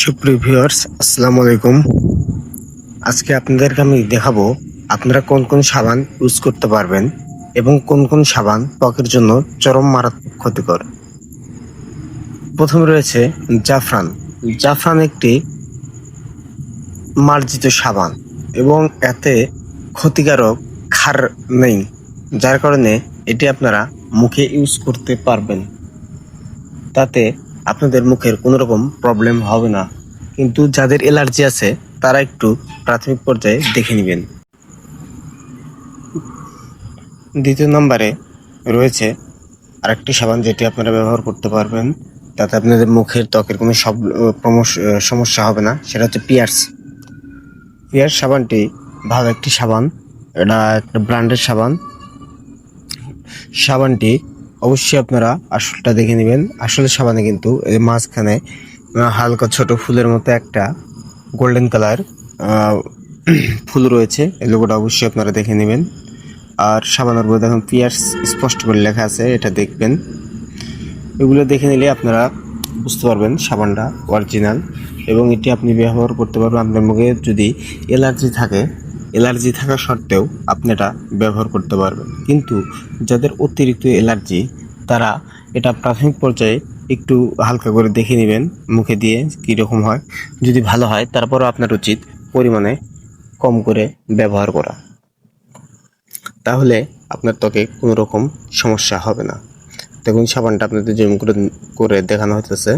সুপ্রিয় ভিউয়ার্স, আসসালামু আলাইকুম। আজকে আপনাদেরকে আমি দেখাবো আপনারা কোন কোন সাবান ইউজ করতে পারবেন এবং কোন কোন সাবান ত্বকের জন্য চরম মারাত্মক ক্ষতিকর। প্রথমে রয়েছে জাফরান। জাফরান একটি মার্জিত সাবান এবং এতে ক্ষতিকারক ক্ষার নেই, যার কারণে এটি আপনারা মুখে ইউজ করতে পারবেন। তাতে আপনাদের মুখের কোনো রকম প্রবলেম হবে না। কিন্তু যাদের অ্যালার্জি আছে, তারা একটু প্রাথমিক পর্যায়ে দেখে নেবেন। দ্বিতীয় নম্বরে রয়েছে আরেকটি সাবান যেটি আপনারা ব্যবহার করতে পারবেন। তাতে আপনাদের মুখের ত্বকের কোনো সব সমস্যা হবে না। সেটা হচ্ছে পিয়ার্স পিয়ার্স সাবানটি ভালো একটি সাবান। এটা একটা ব্র্যান্ডের সাবান। সাবানটি অবশ্যই আপনারা আসলটা দেখে নেবেন। আসলে সাবানে কিন্তু এই মাঝখানে হালকা ছোট ফুলের মতো একটা গোল্ডেন কালার ফুল রয়েছে। এই লোগোটা অবশ্যই আপনারা দেখে নেবেন। আর সাবানের উপর দেখুন পিয়ার্স স্পষ্ট করে লেখা আছে, এটা দেখবেন। এগুলো দেখে নিলে আপনারা বুঝতে পারবেন সাবানটা অরিজিনাল এবং এটি আপনি ব্যবহার করতে পারবেন আপনার মুখে যদি অ্যালার্জি থাকে। অ্যালার্জি থাকা সত্ত্বেও আপনি এটা ব্যবহার করতে পারবেন। কিন্তু যাদের অতিরিক্ত অ্যালার্জি তারা এটা প্রাথমিক পর্যায়ে একটু হালকা করে দেখে নেবেন, মুখে দিয়ে কীরকম হয়। যদি ভালো হয়, তারপরও আপনার উচিত পরিমাণে কম করে ব্যবহার করা। তাহলে আপনার ত্বকে কোনো রকম সমস্যা হবে না। দেখুন, সাবানটা আপনাদের জুম করে করে দেখানো হতেছে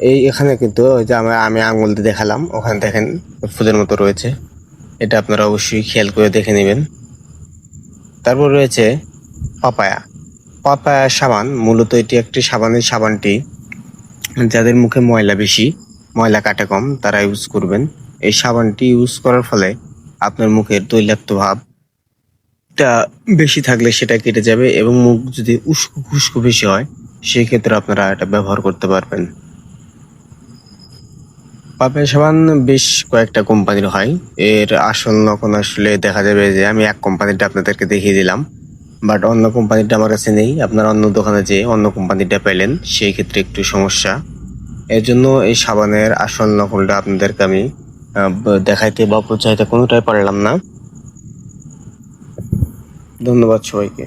এই এখানে কিন্তু ওই যে আমি আমি আঙুল দিয়ে দেখালাম, ওখানে দেখেন ফুলের মতো রয়েছে। এটা আপনারা অবশ্যই খেয়াল করে দেখে নেবেন। তারপর রয়েছে পাপায়া। পাপায়া সাবান, মূলত এটি একটি সাবানের সাবানটি, যাদের মুখে ময়লা বেশি, ময়লা কাটা কম, তারা ইউজ করবেন। এই সাবানটি ইউজ করার ফলে আপনার মুখের তৈলাক্ত ভাব টা বেশি থাকলে সেটা কেটে যাবে এবং মুখ যদি উস্কো খুস্কো বেশি হয় সেই ক্ষেত্রে আপনারা এটা ব্যবহার করতে পারবেন। পাপায়া সাবান বেশ কয়েকটা কোম্পানির হয়। এর আসল নকল আসলে দেখা যাবে যে, আমি এক কোম্পানিটা আপনাদেরকে দেখিয়ে দিলাম। বাট অন্য কোম্পানিটা আমার কাছে নেই। আপনারা অন্য দোকানে যেয়ে অন্য কোম্পানিটা পেলেন, সেই ক্ষেত্রে একটু সমস্যা। এর জন্য এই সাবানের আসল নকলটা আপনাদেরকে আমি দেখাইতে বা প্রচারিত কোনোটাই পারলাম না। ধন্যবাদ সবাইকে।